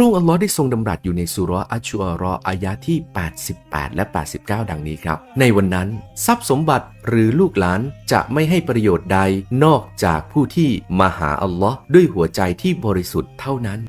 รุ่งอัลลอฮ์ได้ทรงดำรัสอยู่ในสุรอัชชุอรออายะที่ 88 และ 89 ดังนี้ครับ ในวันนั้น ทรัพย์สมบัติหรือลูกหลานจะไม่ให้ประโยชน์ใดนอกจากผู้ที่มาหาอัลลอฮ์ด้วยหัวใจที่บริสุทธิ์เท่านั้น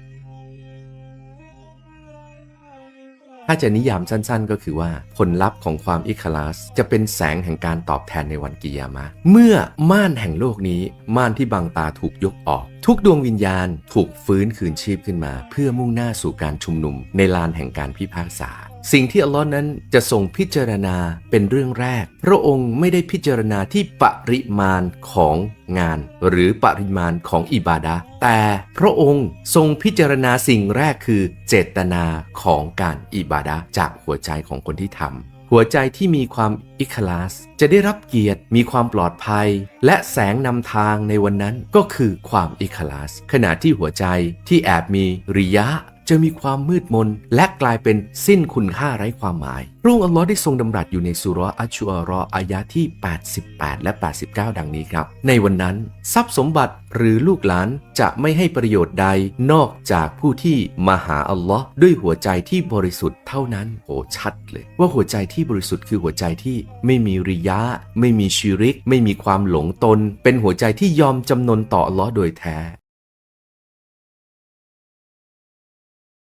ถ้าจะนิยามสั้นๆ ก็คือว่า ผลลัพธ์ของความอิคลาส จะเป็นแสงแห่งการตอบแทนในวันกิยามะ เมื่อม่านแห่งโลกนี้ม่านที่บังตาถูกยกออกทุกดวงวิญญาณถูกฟื้นคืนชีพขึ้นมา เพื่อมุ่งหน้าสู่การชุมนุมในลานแห่งการพิพากษา สิ่งที่อัลลอฮ์นั้นจะทรงพิจารณาเป็นเรื่องแรก พระองค์ไม่ได้พิจารณาที่ปริมาณของงาน หรือปริมาณของอิบาดะแต่พระองค์ทรงพิจารณาสิ่งแรกคือเจตนาของการอิบาดะจากหัวใจของคนที่ทำ หัวใจที่มีความอิคลาส จะได้รับเกียรติมีความปลอดภัย และแสงนำทางในวันนั้นก็คือความอิคลาส ขณะที่หัวใจที่แอบมีริยะ จะมีความมืดมนและกลายเป็นสิ้นคุณค่าไร้ความหมาย พระองค์อัลลอฮ์ได้ทรงดำรัสอยู่ในสุราะห์อัชชุอรออายะที่ 88 และ 89 ดังนี้ครับ ในวันนั้น ทรัพย์สมบัติหรือลูกหลานจะไม่ให้ประโยชน์ใดนอกจากผู้ที่มาหาอัลลอฮ์ด้วยหัวใจที่บริสุทธิ์เท่านั้นโอ้ชัดเลย ว่าหัวใจที่บริสุทธิ์คือหัวใจที่ไม่มีริยะ ไม่มีชิริก ไม่มีความหลงตน เป็นหัวใจที่ยอมจำนนต่ออัลลอฮ์โดยแท้